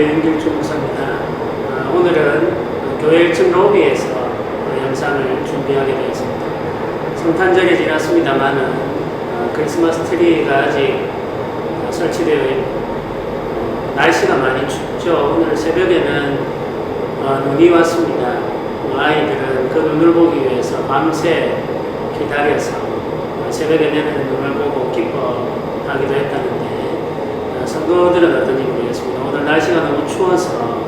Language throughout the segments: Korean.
교회 윤길주 목사입니다. 아, 오늘은 교회 1층 로비에서 어, 영상을 준비하게 되었습니다. 성탄절이 지났습니다만은 어, 크리스마스 트리가 아직 어, 설치되어 있고 어, 날씨가 많이 춥죠. 오늘 새벽에는 어, 눈이 왔습니다. 어, 아이들은 그 눈을 보기 위해서 밤새 기다려서 어, 새벽에 내리는 눈을 보고 기뻐하기도 했다는데 어, 성도들은 어떤지 모르겠습니다. 오늘 날씨가 너무 추워서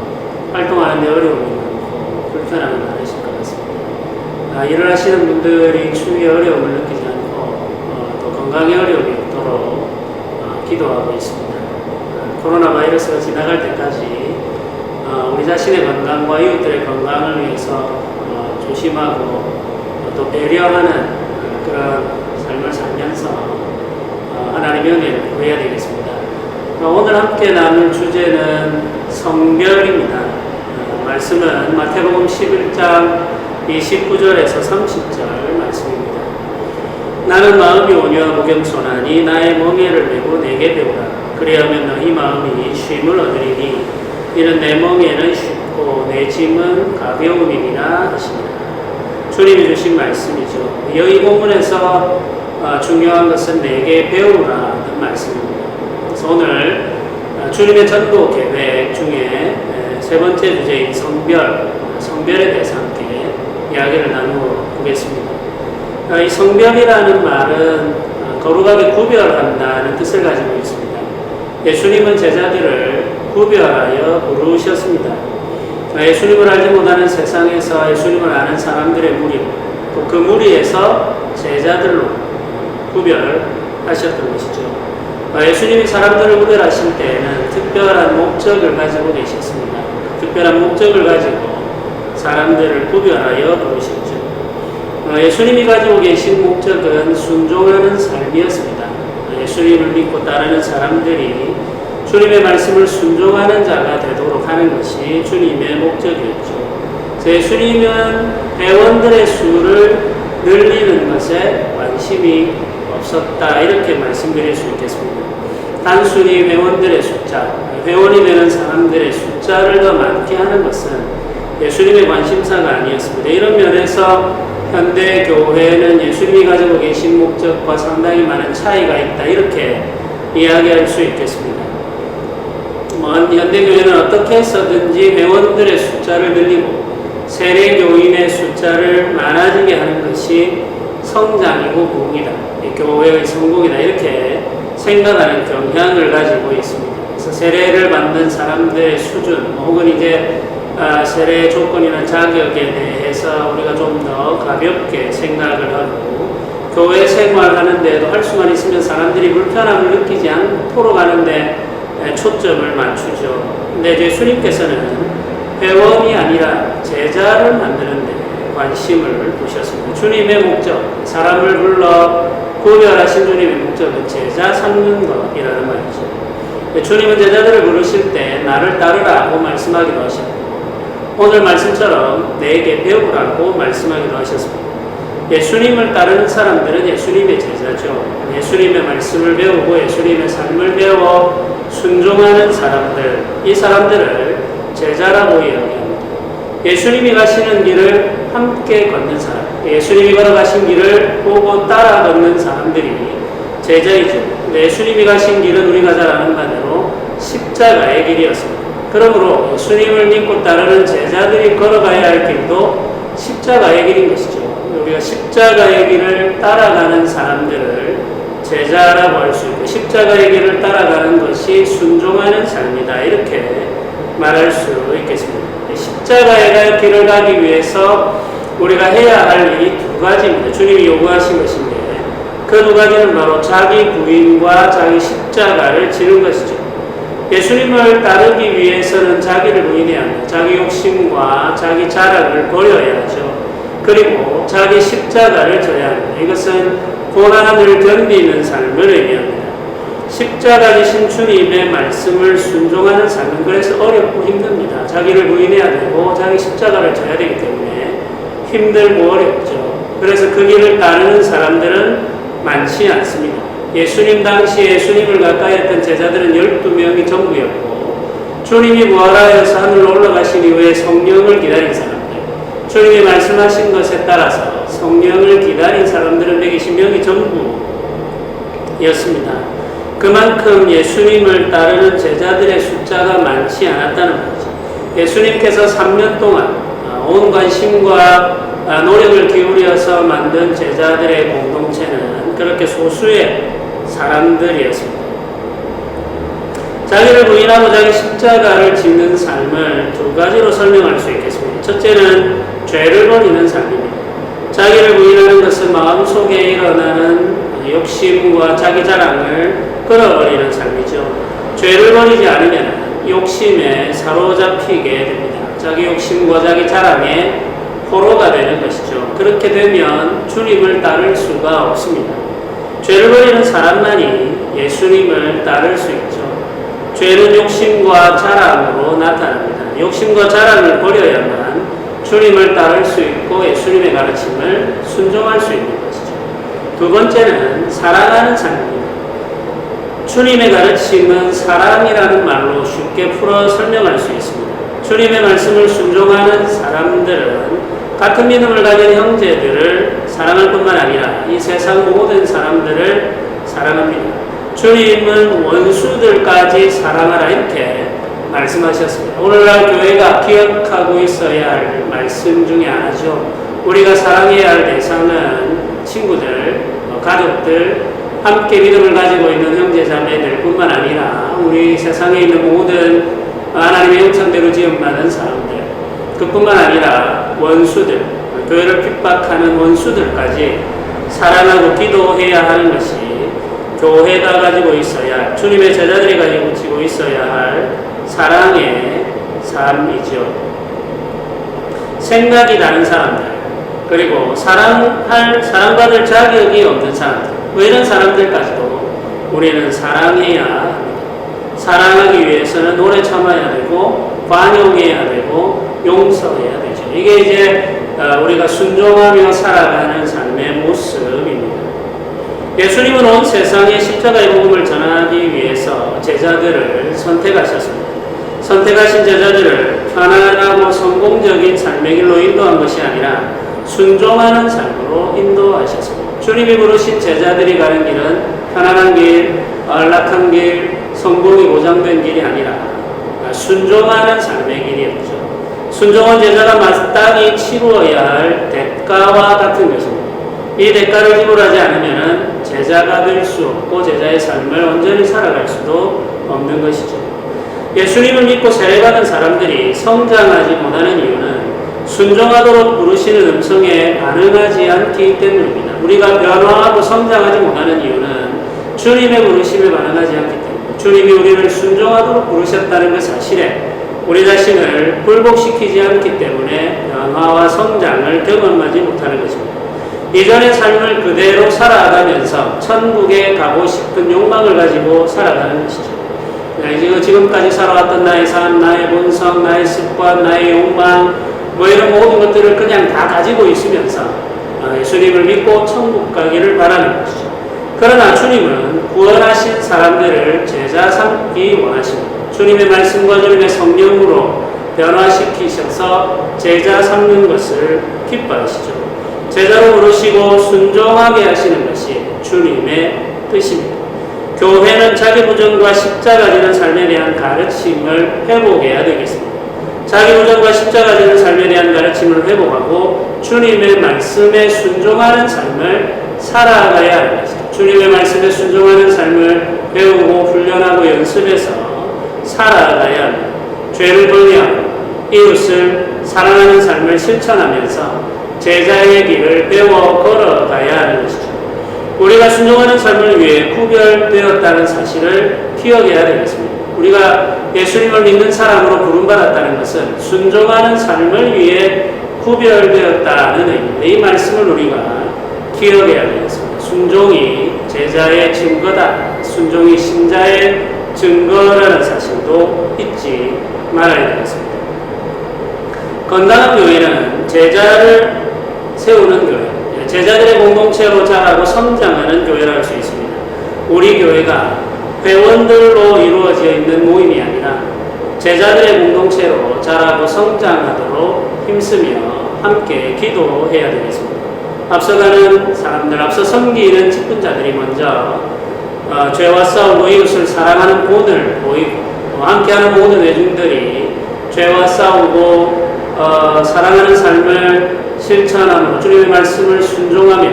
활동하는데 어려움이 많고 불편함이 많으실 것 같습니다. 아, 일을 하시는 분들이 추위에 어려움을 느끼지 않고 어, 또 건강에 어려움이 없도록 어, 기도하고 있습니다. 아, 코로나 바이러스가 지나갈 때까지 어, 우리 자신의 건강과 이웃들의 건강을 위해서 어, 조심하고 어, 또 배려하는 어, 그런 삶을 살면서 어, 하나님의 은혜를 구해야 되겠습니다. 어, 오늘 함께 나눌 주제는 성별입니다. 어, 말씀은 마태복음 11장 29절에서 30절 말씀입니다. 나는 마음이 온유하고 겸손하니 나의 멍에를 메고 내게 배우라. 그리하면 너희 마음이 쉼을 얻으리니 이는 내 멍에는 쉽고 내 짐은 가벼움이니라 하시니라. 주님이 주신 말씀이죠. 여기 본문에서 어, 중요한 것은 내게 배우라는 말씀입니다. 그래서 오늘 어, 주님의 전도 계획 중에 에, 세 번째 주제인 성별, 성별에 대해서 함께 이야기를 나누어 보겠습니다. 어, 이 성별이라는 말은 어, 거룩하게 구별한다는 뜻을 가지고 있습니다. 예수님은 제자들을 구별하여 부르셨습니다. 어, 예수님을 알지 못하는 세상에서 예수님을 아는 사람들의 무리, 또 그 무리에서 제자들로 구별하셨던 것이죠. 어, 예수님이 사람들을 구별하실 때에는 특별한 목적을 가지고 계셨습니다. 그 특별한 목적을 가지고 사람들을 구별하여 부르셨죠. 어, 예수님이 가지고 계신 목적은 순종하는 삶이었습니다. 어, 예수님을 믿고 따르는 사람들이 주님의 말씀을 순종하는 자가 되도록 하는 것이 주님의 목적이었죠. 예수님은 회원들의 수를 늘리는 것에 관심이 없었다 이렇게 말씀드릴 수 있겠습니다. 단순히 회원들의 숫자, 회원이 되는 사람들의 숫자를 더 많게 하는 것은 예수님의 관심사가 아니었습니다. 이런 면에서 현대 교회는 예수님이 가지고 계신 목적과 상당히 많은 차이가 있다 이렇게 이야기할 수 있겠습니다. 뭐 현대 교회는 어떻게 해서든지 회원들의 숫자를 늘리고 세례 교인의 숫자를 많아지게 하는 것이 성장이고 부흥이다. 교회의 성공이다. 이렇게 생각하는 경향을 가지고 있습니다. 그래서 세례를 받는 사람들의 수준, 혹은 이제 아, 세례 조건이나 자격에 대해서 우리가 좀 더 가볍게 생각을 하고 교회 생활하는데도 할 수만 있으면 사람들이 불편함을 느끼지 않도록 하는데 초점을 맞추죠. 근데 예수님께서는 회원이 아니라 제자를 만드는데 관심을 두셨습니다. 주님의 목적, 사람을 불러 구별하신 주님의 목적은 제자 삼는 것이라는 말이죠. 주님은 제자들을 부르실 때 나를 따르라고 말씀하기도 하셨고 오늘 말씀처럼 내게 배우라고 말씀하기도 하셨습니다. 예수님을 따르는 사람들은 예수님의 제자죠. 예수님의 말씀을 배우고 예수님의 삶을 배워 순종하는 사람들, 이 사람들을 제자라고 이야기합니다. 예수님이 가시는 길을 함께 걷는 사람, 예수님이 걸어가신 길을 보고 따라 걷는 사람들이 제자이죠. 예수님이 가신 길은 우리가 잘 아는 바대로 십자가의 길이었습니다. 그러므로 예수님을 믿고 따르는 제자들이 걸어가야 할 길도 십자가의 길인 것이죠. 우리가 십자가의 길을 따라가는 사람들을 제자라고 할 수 있고 십자가의 길을 따라가는 것이 순종하는 삶이다. 이렇게 말할 수 있겠습니다. 십자가의 길을 가기 위해서 우리가 해야 할이두 가지입니다. 주님이 요구하신 것인데 그 두 가지는 바로 자기 부인과 자기 십자가를 지는 것이죠. 예수님을 따르기 위해서는 자기를 부인해야 합니다. 자기 욕심과 자기 자랑을 버려야 하죠. 그리고 자기 십자가를 져야 합니다. 이것은 고난을 견디는 삶을 의미합니다. 십자가 지신 주님의 말씀을 순종하는 삶은 그래서 어렵고 힘듭니다. 자기를 부인해야 되고 자기 십자가를 져야 되기 때문에 힘들고 어렵죠. 그래서 그 길을 따르는 사람들은 많지 않습니다. 예수님 당시에 예수님을 가까이 했던 제자들은 12명이 전부였고 주님이 부활하여서 하늘로 올라가신 이후에 성령을 기다린 사람들, 주님이 말씀하신 것에 따라서 성령을 기다린 사람들은 120명이 전부였습니다. 그만큼 예수님을 따르는 제자들의 숫자가 많지 않았다는 거죠. 예수님께서 3년 동안 아, 온 관심과 아, 노력을 기울여서 만든 제자들의 공동체는 그렇게 소수의 사람들이었습니다. 자기를 부인하고 자기 십자가를 짓는 삶을 두 가지로 설명할 수 있겠습니다. 첫째는 죄를 버리는 삶입니다. 자기를 부인하는 것은 마음속에 일어나는 욕심과 자기 자랑을 끌어버리는 삶이죠. 죄를 버리지 않으면 욕심에 사로잡히게 됩니다. 자기 욕심과 자기 자랑에 포로가 되는 것이죠. 그렇게 되면 주님을 따를 수가 없습니다. 죄를 버리는 사람만이 예수님을 따를 수 있죠. 죄는 욕심과 자랑으로 나타납니다. 욕심과 자랑을 버려야만 주님을 따를 수 있고 예수님의 가르침을 순종할 수 있는 것이죠. 두 번째는 사랑하는 삶입니다. 주님의 가르침은 사랑이라는 말로 쉽게 풀어 설명할 수 있습니다. 주님의 말씀을 순종하는 사람들은 같은 믿음을 가진 형제들을 사랑할 뿐만 아니라 이 세상 모든 사람들을 사랑합니다. 주님은 원수들까지 사랑하라 이렇게 말씀하셨습니다. 오늘날 교회가 기억하고 있어야 할 말씀 중에 하나죠. 우리가 사랑해야 할 대상은 친구들, 어, 가족들, 함께 믿음을 가지고 있는 형제 자매들 뿐만 아니라 우리 세상에 있는 모든 하나님의 형상대로 지음받은 사람들 그뿐만 아니라 원수들 교회를 핍박하는 원수들까지 사랑하고 기도해야 하는 것이 교회가 가지고 있어야 할 주님의 제자들이 가지고 지고 있어야 할 사랑의 삶이죠. 생각이 다른 사람들 그리고 사랑할 사랑받을 자격이 없는 사람들 뭐 이런 사람들까지도 우리는 사랑해야. 사랑하기 위해서는 오래 참아야 되고 관용해야 되고 용서해야 되죠. 이게 이제 어, 우리가 순종하며 살아가는 삶의 모습입니다. 예수님은 온 세상에 십자가의 복음을 전하기 위해서 제자들을 선택하셨습니다. 선택하신 제자들을 편안하고 성공적인 삶의 길로 인도한 것이 아니라 순종하는 삶으로 인도하셨습니다. 주님이 부르신 제자들이 가는 길은 편안한 길, 안락한 길, 성공이 보장된 길이 아니라 순종하는 삶의 길이었죠. 순종한 제자가 마땅히 치루어야 할 대가와 같은 것입니다. 이 대가를 지불하지 않으면 제자가 될 수 없고 제자의 삶을 온전히 살아갈 수도 없는 것이죠. 예수님을 믿고 세례받은 사람들이 성장하지 못하는 이유는 순종하도록 부르시는 음성에 반응하지 않기 때문입니다. 우리가 변화하고 성장하지 못하는 이유는 주님의 부르심에 반응하지 않기 때문입니다. 주님이 우리를 순종하도록 부르셨다는 그 사실에 우리 자신을 굴복시키지 않기 때문에 변화와 성장을 경험하지 못하는 것입니다. 이전의 삶을 그대로 살아가면서 천국에 가고 싶은 욕망을 가지고 살아가는 것이죠. 네, 지금까지 살아왔던 나의 삶, 나의 본성, 나의 습관, 나의 욕망, 뭐 이런 모든 것들을 그냥 다 가지고 있으면서 어, 예수님을 믿고 천국 가기를 바라는 것이죠. 그러나 주님은 구원하신 사람들을 제자 삼기 원하십니다. 주님의 말씀과 주님의 성령으로 변화시키셔서 제자 삼는 것을 기뻐하시죠. 제자로 부르시고 순종하게 하시는 것이 주님의 뜻입니다. 교회는 자기 부정과 십자가 지는 삶에 대한 가르침을 회복해야 되겠습니다. 자기 부정과 십자가 지는 삶에 대한 가르침을 회복하고 주님의 말씀에 순종하는 삶을 살아가야 것입니다. 주님의 말씀에 순종하는 삶을 배우고 훈련하고 연습해서 살아가야 합니다. 죄를 벌리하고 이웃을 사랑하는 삶을 실천하면서 제자의 길을 배워 걸어가야 하는 것이죠. 우리가 순종하는 삶을 위해 구별되었다는 사실을 기억해야 되겠습니다. 우리가 예수님을 믿는 사람으로 부름받았다는 것은 순종하는 삶을 위해 구별되었다는 의미입니다. 이 말씀을 우리가 기억해야 되겠습니다. 순종이 제자의 증거다. 순종이 신자의 증거라는 사실도 잊지 말아야 되겠습니다. 건강한 교회는 제자를 세우는 교회, 제자들의 공동체로 자라고 성장하는 교회라 할수 있습니다. 우리 교회가 회원들로 이루어져 있는 모임이 아니라 제자들의 공동체로 자라고 성장하도록 힘쓰며 함께 기도해야 되겠습니다. 앞서가는 사람들, 앞서 섬기는 직분자들이 먼저 어, 죄와 싸우고 이웃을 사랑하는 본을 보이고 어, 함께하는 모든 외중들이 죄와 싸우고 어, 사랑하는 삶을 실천함으로 주님의 말씀을 순종하며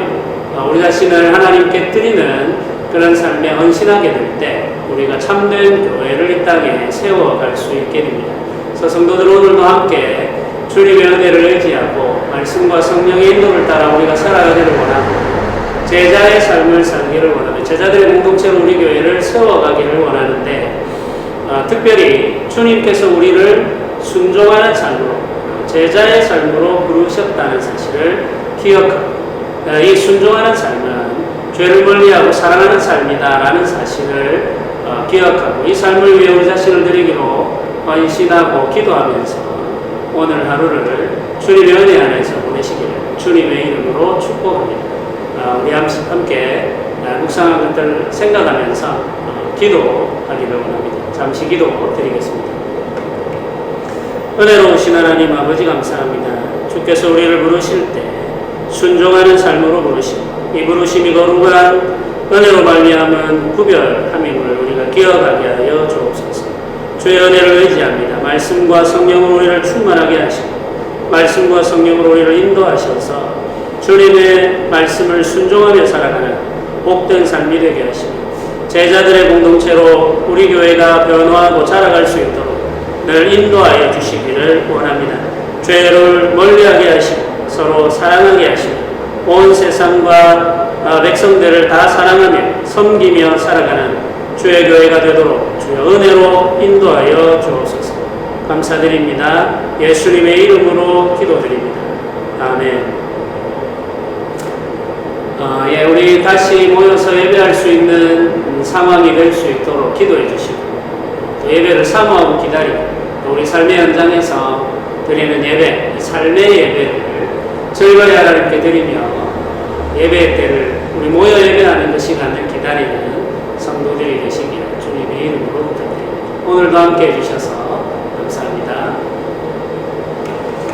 어, 우리 자신을 하나님께 드리는 그런 삶에 헌신하게 될 때 우리가 참된 교회를 이 땅에 세워갈 수 있게 됩니다. 그래서 성도들 오늘도 함께 주님의 은혜를 의지하고 말씀과 성령의 인도를 따라 우리가 살아가기를 원하고 제자의 삶을 살기를 원하며 제자들의 공동체로 우리 교회를 세워가기를 원하는데 어, 특별히 주님께서 우리를 순종하는 삶으로 제자의 삶으로 부르셨다는 사실을 기억하고 어, 이 순종하는 삶은 죄를 멀리하고 사랑하는 삶이다라는 사실을 어, 기억하고 이 삶을 위해 우리 자신을 드리기로 헌신하고 기도하면서 오늘 하루를 주님의 은혜 안에서 보내시기를 주님의 이름으로 축복합니다. 어, 우리 함께 어, 묵상한 것들 생각하면서 어, 기도하기를 원합니다. 잠시 기도 드리겠습니다. 은혜로우신 하나님 아버지 감사합니다. 주께서 우리를 부르실 때 순종하는 삶으로 부르시고 이 부르심이 거룩한 은혜로 말미암은 구별함임을 우리가 기억하게 하여 주옵소서. 주의 은혜를 의지합니다. 말씀과 성령으로 우리를 충만하게 하시고 말씀과 성령으로 우리를 인도하셔서 주님의 말씀을 순종하며 살아가는 복된 삶이 되게 하시고 제자들의 공동체로 우리 교회가 변화하고 자라갈 수 있도록 늘 인도하여 주시기를 원합니다. 죄를 멀리하게 하시고 서로 사랑하게 하시고 온 세상과 아, 백성들을 다 사랑하며 섬기며 살아가는 주의 교회가 되도록 주의 은혜로 인도하여 주옵소서. 감사드립니다. 예수님의 이름으로 기도드립니다. 아멘. 어, 예, 우리 다시 모여서 예배할 수 있는 상황이 될 수 있도록 기도해 주시고 또 예배를 사모하고 기다리고 또 우리 삶의 현장에서 드리는 예배, 이 삶의 예배를 즐거이 하나님께 드리며 예배 때를 우리 모여 예배하는 그 시간을 기다리는 성도들이 되시기를 주님의 이름으로 부탁드립니다. 오늘도 함께 해주셔서